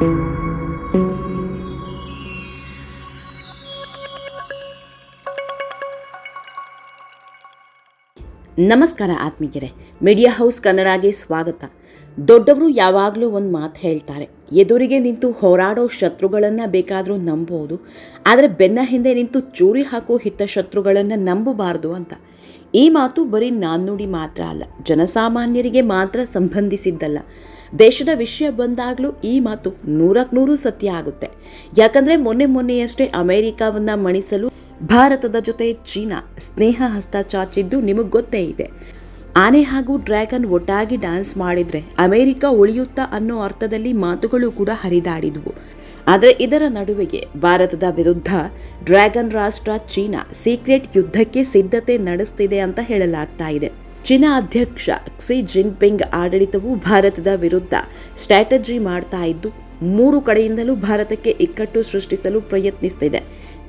ನಮಸ್ಕಾರ ಆತ್ಮೀಯರೇ media house ಕನ್ನಡಗೆ ಸ್ವಾಗತ. ದೊಡ್ಡವರು ಯಾವಾಗಲೂ ಒಂದು ಮಾತು ಹೇಳ್ತಾರೆ, ಎದುರಿಗೆ ನಿಂತು ಹೋರಾಡೋ ಶತ್ರುಗಳನ್ನು ಬೇಕಾದರೂ ನಂಬೋದು, ಆದರೆ ಬೆನ್ನ ಹಿಂದೆ ನಿಂತು ಚೂರಿ ಹಾಕೋ ಹಿತಶತ್ರುಗಳನ್ನು ನಂಬಬಾರ್ದು ಅಂತ. ಈ ಮಾತು ಬರೀ ನಾನ್ನುಡಿ ಮಾತ್ರ ಅಲ್ಲ, ಜನಸಾಮಾನ್ಯರಿಗೆ ಮಾತ್ರ ಸಂಬಂಧಿಸಿದ್ದಲ್ಲ. ದೇಶದ ವಿಷಯ ಬಂದಾಗಲೂ ಈ ಮಾತು ನೂರಕ್ಕೆ ನೂರು ಸತ್ಯ ಆಗುತ್ತೆ. ಯಾಕಂದರೆ ಮೊನ್ನೆ ಮೊನ್ನೆಯಷ್ಟೇ ಅಮೆರಿಕಾವನ್ನು ಮಣಿಸಲು ಭಾರತದ ಜೊತೆ ಚೀನಾ ಸ್ನೇಹ ಹಸ್ತ ಚಾಚಿದ್ದು ನಿಮಗೆ ಗೊತ್ತೇ ಇದೆ. ಆನೆ ಹಾಗೂ ಡ್ರ್ಯಾಗನ್ ಒಟ್ಟಾಗಿ ಡ್ಯಾನ್ಸ್ ಮಾಡಿದರೆ ಅಮೆರಿಕ ಉಳಿಯುತ್ತಾ ಅನ್ನೋ ಅರ್ಥದಲ್ಲಿ ಮಾತುಗಳು ಕೂಡ ಹರಿದಾಡಿದವು. ಆದರೆ ಇದರ ನಡುವೆಗೆ ಭಾರತದ ವಿರುದ್ಧ ಡ್ರ್ಯಾಗನ್ ರಾಷ್ಟ್ರ ಚೀನಾ ಸೀಕ್ರೆಟ್ ಯುದ್ಧಕ್ಕೆ ಸಿದ್ಧತೆ ನಡೆಸ್ತಿದೆ ಅಂತ ಹೇಳಲಾಗ್ತಾ ಇದೆ. ಚೀನಾ ಅಧ್ಯಕ್ಷ ಕ್ಸಿ ಜಿನ್ಪಿಂಗ್ ಆಡಳಿತವು ಭಾರತದ ವಿರುದ್ಧ ಸ್ಟ್ರಾಟಜಿ ಮಾಡ್ತಾ ಇದ್ದು, ಮೂರು ಕಡೆಯಿಂದಲೂ ಭಾರತಕ್ಕೆ ಇಕ್ಕಟ್ಟು ಸೃಷ್ಟಿಸಲು ಪ್ರಯತ್ನಿಸ್ತಿದೆ.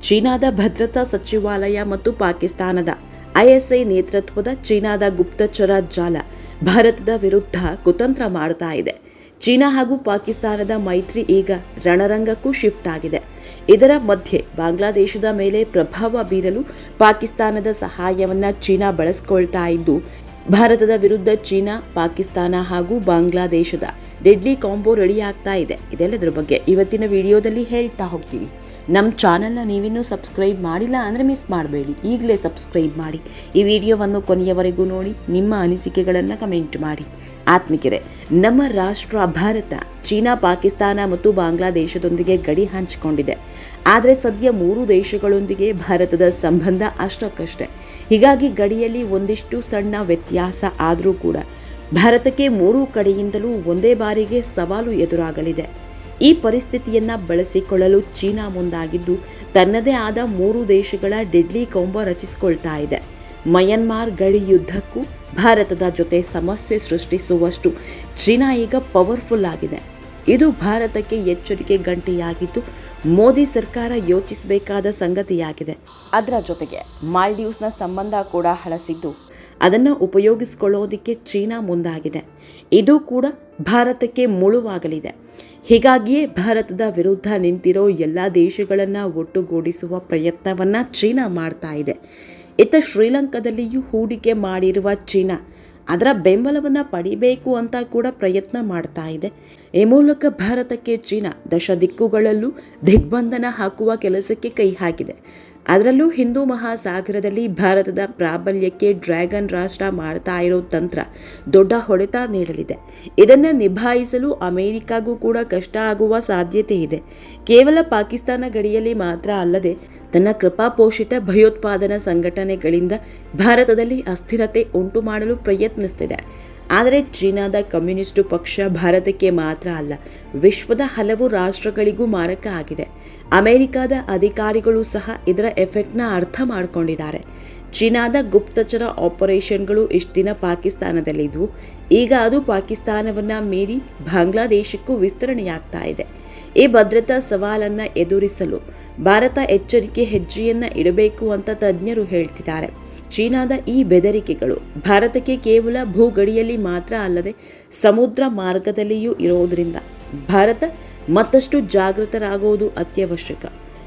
ಚೀನಾದ ಭದ್ರತಾ ಸಚಿವಾಲಯ ಮತ್ತು ಪಾಕಿಸ್ತಾನದ ಐಎಸ್ಐ ನೇತೃತ್ವದ ಚೀನಾದ ಗುಪ್ತಚರ ಜಾಲ ಭಾರತದ ವಿರುದ್ಧ ಕುತಂತ್ರ ಮಾಡ್ತಾ ಇದೆ. ಚೀನಾ ಹಾಗೂ ಪಾಕಿಸ್ತಾನದ ಮೈತ್ರಿ ಈಗ ರಣರಂಗಕ್ಕೂ ಶಿಫ್ಟ್ ಆಗಿದೆ. ಇದರ ಮಧ್ಯೆ ಬಾಂಗ್ಲಾದೇಶದ ಮೇಲೆ ಪ್ರಭಾವ ಬೀರಲು ಪಾಕಿಸ್ತಾನದ ಸಹಾಯವನ್ನು ಚೀನಾ ಬಳಸಿಕೊಳ್ತಾ ಇದ್ದು, ಭಾರತದ ವಿರುದ್ಧ ಚೀನಾ, ಪಾಕಿಸ್ತಾನ ಹಾಗೂ ಬಾಂಗ್ಲಾದೇಶದ ಡೆಡ್ಲಿ ಕಾಂಬೋ ರೆಡಿ ಆಗ್ತಾ ಇದೆ. ಇದೆಲ್ಲದರ ಬಗ್ಗೆ ಇವತ್ತಿನ ವಿಡಿಯೋದಲ್ಲಿ ಹೇಳ್ತಾ ಹೋಗ್ತೀವಿ ನಮ್ಮ ಚಾನಲ್ನ ನೀವಿನ್ನೂ ಸಬ್ಸ್ಕ್ರೈಬ್ ಮಾಡಿಲ್ಲ ಅಂದರೆ ಮಿಸ್ ಮಾಡಬೇಡಿ. ಈಗಲೇ ಸಬ್ಸ್ಕ್ರೈಬ್ ಮಾಡಿ. ಈ ವಿಡಿಯೋವನ್ನು ಕೊನೆಯವರೆಗೂ ನೋಡಿ, ನಿಮ್ಮ ಅನಿಸಿಕೆಗಳನ್ನು ಕಮೆಂಟ್ ಮಾಡಿ. ಆತ್ಮಿಕರೆ, ನಮ್ಮ ರಾಷ್ಟ್ರ ಭಾರತ ಚೀನಾ, ಪಾಕಿಸ್ತಾನ ಮತ್ತು ಬಾಂಗ್ಲಾದೇಶದೊಂದಿಗೆ ಗಡಿ ಹಂಚಿಕೊಂಡಿದೆ. ಆದರೆ ಸದ್ಯ ಮೂರು ದೇಶಗಳೊಂದಿಗೆ ಭಾರತದ ಸಂಬಂಧ ಅಷ್ಟಕ್ಕಷ್ಟೇ. ಹೀಗಾಗಿ ಗಡಿಯಲ್ಲಿ ಒಂದಿಷ್ಟು ಸಣ್ಣ ವ್ಯತ್ಯಾಸ ಆದರೂ ಕೂಡ ಭಾರತಕ್ಕೆ ಮೂರೂ ಕಡೆಯಿಂದಲೂ ಒಂದೇ ಬಾರಿಗೆ ಸವಾಲು ಎದುರಾಗಲಿದೆ. ಈ ಪರಿಸ್ಥಿತಿಯನ್ನು ಬಳಸಿಕೊಳ್ಳಲು ಚೀನಾ ಮುಂದಾಗಿದ್ದು, ತನ್ನದೇ ಆದ ಮೂರು ದೇಶಗಳ ಡೆಡ್ಲಿ ಕೊಂಬ ರಚಿಸಿಕೊಳ್ತಾ ಇದೆ. ಮಯನ್ಮಾರ್ ಗಡಿ ಯುದ್ಧಕ್ಕೂ ಭಾರತದ ಜೊತೆ ಸಮಸ್ಯೆ ಸೃಷ್ಟಿಸುವಷ್ಟು ಚೀನಾ ಈಗ ಪವರ್ಫುಲ್ ಆಗಿದೆ. ಇದು ಭಾರತಕ್ಕೆ ಎಚ್ಚರಿಕೆ ಗಂಟೆಯಾಗಿದ್ದು, ಮೋದಿ ಸರ್ಕಾರ ಯೋಚಿಸಬೇಕಾದ ಸಂಗತಿಯಾಗಿದೆ. ಅದರ ಜೊತೆಗೆ ಮಾಲ್ಡೀವ್ಸ್ನ ಸಂಬಂಧ ಕೂಡ ಹಳಸಿದ್ದು ಅದನ್ನು ಉಪಯೋಗಿಸ್ಕೊಳ್ಳೋದಕ್ಕೆ ಚೀನಾ ಮುಂದಾಗಿದೆ. ಇದು ಕೂಡ ಭಾರತಕ್ಕೆ ಮುಳುವಾಗಲಿದೆ. ಹೀಗಾಗಿಯೇ ಭಾರತದ ವಿರುದ್ಧ ನಿಂತಿರೋ ಎಲ್ಲ ದೇಶಗಳನ್ನು ಒಟ್ಟುಗೂಡಿಸುವ ಪ್ರಯತ್ನವನ್ನು ಚೀನಾ ಮಾಡ್ತಾ ಇದೆ. ಇತ್ತ ಶ್ರೀಲಂಕಾದಲ್ಲಿಯೂ ಹೂಡಿಕೆ ಮಾಡಿರುವ ಚೀನಾ ಅದರ ಬೆಂಬಲವನ್ನು ಪಡಿಬೇಕು ಅಂತ ಕೂಡ ಪ್ರಯತ್ನ ಮಾಡ್ತಾ ಇದೆ. ಈ ಮೂಲಕ ಭಾರತಕ್ಕೆ ಚೀನಾ ದಶ ದಿಕ್ಕುಗಳಲ್ಲೂ ದಿಗ್ಬಂಧನ ಹಾಕುವ ಕೆಲಸಕ್ಕೆ ಕೈ ಹಾಕಿದೆ. ಅದರಲ್ಲೂ ಹಿಂದೂ ಮಹಾಸಾಗರದಲ್ಲಿ ಭಾರತದ ಪ್ರಾಬಲ್ಯಕ್ಕೆ ಡ್ರ್ಯಾಗನ್ ರಾಷ್ಟ್ರ ಮಾಡ್ತಾ ಇರೋ ತಂತ್ರ ದೊಡ್ಡ ಹೊಡೆತ ನೀಡಲಿದೆ. ಇದನ್ನು ನಿಭಾಯಿಸಲು ಅಮೆರಿಕಾಗೂ ಕೂಡ ಕಷ್ಟ ಆಗುವ ಸಾಧ್ಯತೆ ಇದೆ. ಕೇವಲ ಪಾಕಿಸ್ತಾನ ಗಡಿಯಲ್ಲಿ ಮಾತ್ರ ಅಲ್ಲದೆ ತನ್ನ ಕೃಪಾಪೋಷಿತ ಭಯೋತ್ಪಾದನಾ ಸಂಘಟನೆಗಳಿಂದ ಭಾರತದಲ್ಲಿ ಅಸ್ಥಿರತೆ ಉಂಟು ಮಾಡಲು ಪ್ರಯತ್ನಿಸ್ತಿದೆ. ಆದರೆ ಚೀನಾದ ಕಮ್ಯುನಿಸ್ಟು ಪಕ್ಷ ಭಾರತಕ್ಕೆ ಮಾತ್ರ ಅಲ್ಲ, ವಿಶ್ವದ ಹಲವು ರಾಷ್ಟ್ರಗಳಿಗೂ ಮಾರಕ ಆಗಿದೆ. ಅಮೆರಿಕದ ಅಧಿಕಾರಿಗಳು ಸಹ ಇದರ ಎಫೆಕ್ಟ್ನ ಅರ್ಥ ಮಾಡಿಕೊಂಡಿದ್ದಾರೆ. ಚೀನಾದ ಗುಪ್ತಚರ ಆಪರೇಷನ್ಗಳು ಇಷ್ಟು ದಿನ ಪಾಕಿಸ್ತಾನದಲ್ಲಿದ್ವು. ಈಗ ಅದು ಪಾಕಿಸ್ತಾನವನ್ನು ಮೀರಿ ಬಾಂಗ್ಲಾದೇಶಕ್ಕೂ ವಿಸ್ತರಣೆಯಾಗ್ತಾ ಇದೆ. ಈ ಭದ್ರತಾ ಸವಾಲನ್ನು ಎದುರಿಸಲು ಭಾರತ ಎಚ್ಚರಿಕೆ ಹೆಜ್ಜೆಯನ್ನು ಇಡಬೇಕು ಅಂತ ತಜ್ಞರು ಹೇಳ್ತಿದ್ದಾರೆ. ಚೀನಾದ ಈ ಬೆದರಿಕೆಗಳು ಭಾರತಕ್ಕೆ ಕೇವಲ ಭೂಗಡಿಯಲ್ಲಿ ಮಾತ್ರ ಅಲ್ಲದೆ ಸಮುದ್ರ ಮಾರ್ಗದಲ್ಲಿಯೂ ಇರೋದ್ರಿಂದ ಭಾರತ ಮತ್ತಷ್ಟು ಜಾಗೃತರಾಗುವುದು ಅತ್ಯವಶ್ಯಕ.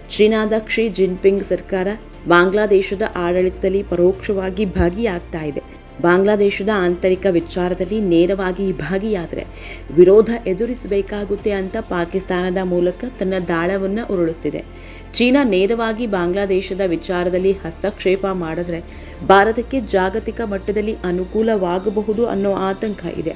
ಚೀನಾದ ಕ್ಷಿ ಜಿನ್ಪಿಂಗ್ ಸರ್ಕಾರ ಬಾಂಗ್ಲಾದೇಶದ ಆಡಳಿತದಲ್ಲಿ ಪರೋಕ್ಷವಾಗಿ ಭಾಗಿಯಾಗ್ತಾ ಇದೆ. ಬಾಂಗ್ಲಾದೇಶದ ಆಂತರಿಕ ವಿಚಾರದಲ್ಲಿ ನೇರವಾಗಿ ಭಾಗಿಯಾದರೆ ವಿರೋಧ ಎದುರಿಸಬೇಕಾಗುತ್ತೆ ಅಂತ ಪಾಕಿಸ್ತಾನದ ಮೂಲಕ ತನ್ನ ದಾಳವನ್ನು ಉರುಳಿಸ್ತಿದೆ. ಚೀನಾ ನೇರವಾಗಿ ಬಾಂಗ್ಲಾದೇಶದ ವಿಚಾರದಲ್ಲಿ ಹಸ್ತಕ್ಷೇಪ ಮಾಡಿದ್ರೆ ಭಾರತಕ್ಕೆ ಜಾಗತಿಕ ಮಟ್ಟದಲ್ಲಿ ಅನುಕೂಲವಾಗಬಹುದು ಅನ್ನೋ ಆತಂಕ ಇದೆ.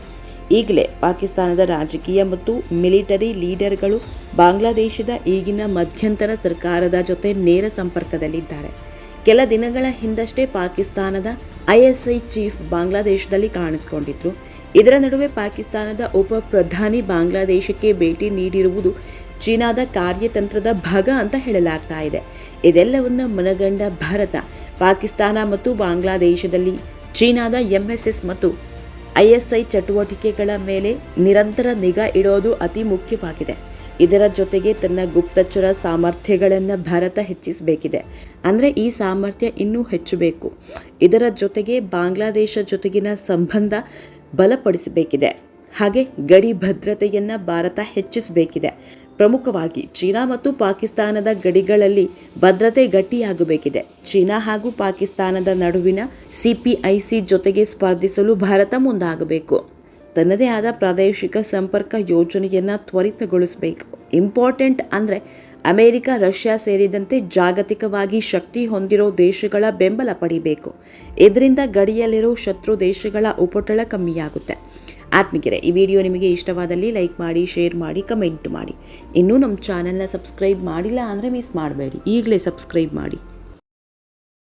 ಈಗಲೇ ಪಾಕಿಸ್ತಾನದ ರಾಜಕೀಯ ಮತ್ತು ಮಿಲಿಟರಿ ಲೀಡರ್ಗಳು ಬಾಂಗ್ಲಾದೇಶದ ಈಗಿನ ಮಧ್ಯಂತರ ಸರ್ಕಾರದ ಜೊತೆ ನೇರ ಸಂಪರ್ಕದಲ್ಲಿದ್ದಾರೆ. ಕೆಲ ದಿನಗಳ ಹಿಂದಷ್ಟೇ ಪಾಕಿಸ್ತಾನದ ಐಎಸ್ಐ ಚೀಫ್ ಬಾಂಗ್ಲಾದೇಶದಲ್ಲಿ ಕಾಣಿಸಿಕೊಂಡಿದ್ರು. ಇದರ ನಡುವೆ ಪಾಕಿಸ್ತಾನದ ಉಪ ಪ್ರಧಾನಿ ಬಾಂಗ್ಲಾದೇಶಕ್ಕೆ ಭೇಟಿ ನೀಡಿರುವುದು ಚೀನಾದ ಕಾರ್ಯತಂತ್ರದ ಭಾಗ ಅಂತ ಹೇಳಲಾಗ್ತಾ ಇದೆ. ಇದೆಲ್ಲವನ್ನ ಮನಗಂಡ ಭಾರತ, ಪಾಕಿಸ್ತಾನ ಮತ್ತು ಬಾಂಗ್ಲಾದೇಶದಲ್ಲಿ ಚೀನಾದ ಎಂಎಸ್ಎಸ್ ಮತ್ತು ಐಎಸ್ಐ ಚಟುವಟಿಕೆಗಳ ಮೇಲೆ ನಿರಂತರ ನಿಗಾ ಇಡೋದು ಅತಿ ಮುಖ್ಯವಾಗಿದೆ. ಇದರ ಜೊತೆಗೆ ತನ್ನ ಗುಪ್ತಚರ ಸಾಮರ್ಥ್ಯಗಳನ್ನು ಭಾರತ ಹೆಚ್ಚಿಸಬೇಕಿದೆ. ಅಂದರೆ ಈ ಸಾಮರ್ಥ್ಯ ಇನ್ನೂ ಹೆಚ್ಚಬೇಕು ಇದರ ಜೊತೆಗೆ ಬಾಂಗ್ಲಾದೇಶ ಜೊತೆಗಿನ ಸಂಬಂಧ ಬಲಪಡಿಸಬೇಕಿದೆ. ಹಾಗೆ ಗಡಿ ಭದ್ರತೆಯನ್ನು ಭಾರತ ಹೆಚ್ಚಿಸಬೇಕಿದೆ. ಪ್ರಮುಖವಾಗಿ ಚೀನಾ ಮತ್ತು ಪಾಕಿಸ್ತಾನದ ಗಡಿಗಳಲ್ಲಿ ಭದ್ರತೆ ಗಟ್ಟಿಯಾಗಬೇಕಿದೆ. ಚೀನಾ ಹಾಗೂ ಪಾಕಿಸ್ತಾನದ ನಡುವಿನ ಸಿಪಿಐಸಿ ಜೊತೆಗೆ ಸ್ಪರ್ಧಿಸಲು ಭಾರತ ಮುಂದಾಗಬೇಕು. ತನ್ನದೇ ಆದ ಪ್ರಾದೇಶಿಕ ಸಂಪರ್ಕ ಯೋಜನೆಯನ್ನು ತ್ವರಿತಗೊಳಿಸಬೇಕು. ಇಂಪಾರ್ಟೆಂಟ್ ಅಂದರೆ ಅಮೆರಿಕ, ರಷ್ಯಾ ಸೇರಿದಂತೆ ಜಾಗತಿಕವಾಗಿ ಶಕ್ತಿ ಹೊಂದಿರೋ ದೇಶಗಳ ಬೆಂಬಲ ಪಡಿಬೇಕು. ಇದರಿಂದ ಗಡಿಯಲ್ಲಿರೋ ಶತ್ರು ದೇಶಗಳ ಉಪಟಳ ಕಮ್ಮಿಯಾಗುತ್ತೆ. ಆತ್ಮಿಕರೆ, ಈ ವಿಡಿಯೋ ನಿಮಗೆ ಇಷ್ಟವಾದಲ್ಲಿ ಲೈಕ್ ಮಾಡಿ, ಶೇರ್ ಮಾಡಿ, ಕಮೆಂಟ್ ಮಾಡಿ. ಇನ್ನೂ ನಮ್ಮ ಚಾನಲ್ನ ಸಬ್ಸ್ಕ್ರೈಬ್ ಮಾಡಿಲ್ಲ ಅಂದರೆ ಮಿಸ್ ಮಾಡಬೇಡಿ. ಈಗಲೇ ಸಬ್ಸ್ಕ್ರೈಬ್ ಮಾಡಿ.